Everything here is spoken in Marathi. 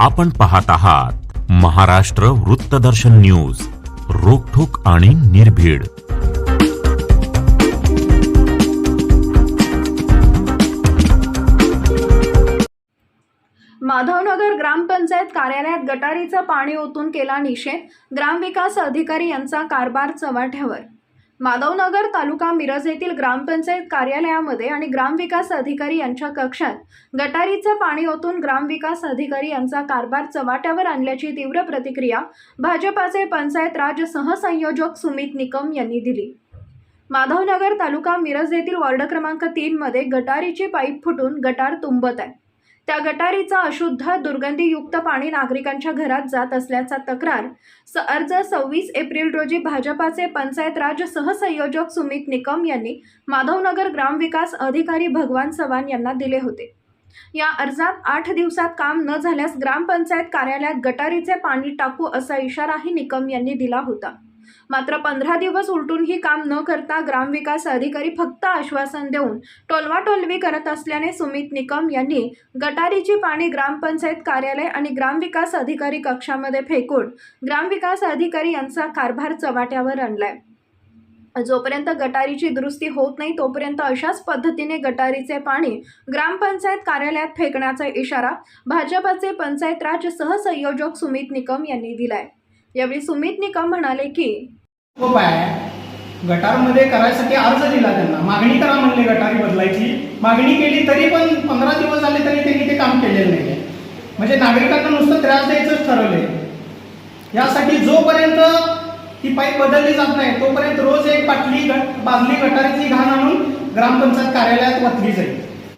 आपण पाहत आहात महाराष्ट्र वृत्तदर्शन न्यूज रोखोक आणि निर्भीड. माधवनगर ग्रामपंचायत कार्यालयात गटारीचं पाणी ओतून केला निषेध. ग्रामविकास अधिकारी यांचा कारभार चव्हाट्यावर. माधवनगर तालुका मिरज येथील ग्रामपंचायत कार्यालयामध्ये आणि ग्रामविकास अधिकारी यांच्या कक्षात गटारीचं पाणी ओतून ग्रामविकास अधिकारी यांचा कारभार चव्हाट्यावर आणल्याची तीव्र प्रतिक्रिया भाजपाचे पंचायत राज सहसंयोजक सुमित निकम यांनी दिली. माधवनगर तालुका मिरज येथील वॉर्ड क्रमांक तीनमध्ये गटारीची पाईप फुटून गटार तुंबत आहे. त्या गटारीचं अशुद्ध दुर्गंधीयुक्त पाणी नागरिकांच्या घरात जात असल्याचा तक्रार स अर्ज सव्वीस एप्रिल रोजी भाजपाचे पंचायत राज सहसंयोजक सुमित निकम यांनी माधवनगर ग्रामविकास अधिकारी भगवान चव्हाण यांना दिले होते. या अर्जात आठ दिवसात काम न झाल्यास ग्रामपंचायत कार्यालयात गटारीचे पाणी टाकू असा इशाराही निकम यांनी दिला होता. मात्र पंधरा दिवस उलटूनही काम न करता ग्रामविकास अधिकारी फक्त आश्वासन देऊन टोलवाटोलवी करत असल्याने सुमित निकम यांनी गटारीची पाणी ग्रामपंचायत कार्यालय आणि ग्रामविकास अधिकारी कक्षामध्ये फेकून ग्रामविकास अधिकारी यांचा कारभार चव्हाट्यावर आणलाय. जोपर्यंत गटारीची दुरुस्ती होत नाही तोपर्यंत अशाच पद्धतीने गटारीचे पाणी ग्रामपंचायत कार्यालयात फेकण्याचा इशारा भाजपचे पंचायत राज सहसंयोजक सुमित निकम यांनी दिलाय. यावेळी सुमित निकम म्हणाले की हो गटारमध्ये करायसाठी अर्ज दिला त्यांना. मागणी करा म्हणले गटारी बदलायची. मागणी केली तरी पण पंधरा दिवस झाले तरी त्यांनी ते काम केलेलं नाही म्हणजे नागरिकांना नुसतं त्रास द्यायचंच ठरवलंय. यासाठी जोपर्यंत ती पाईप बदलली जात नाही तोपर्यंत रोज एक बाटली ग- बादली गटारीची घाण आणून ग्रामपंचायत कार्यालयात वतली जाईल.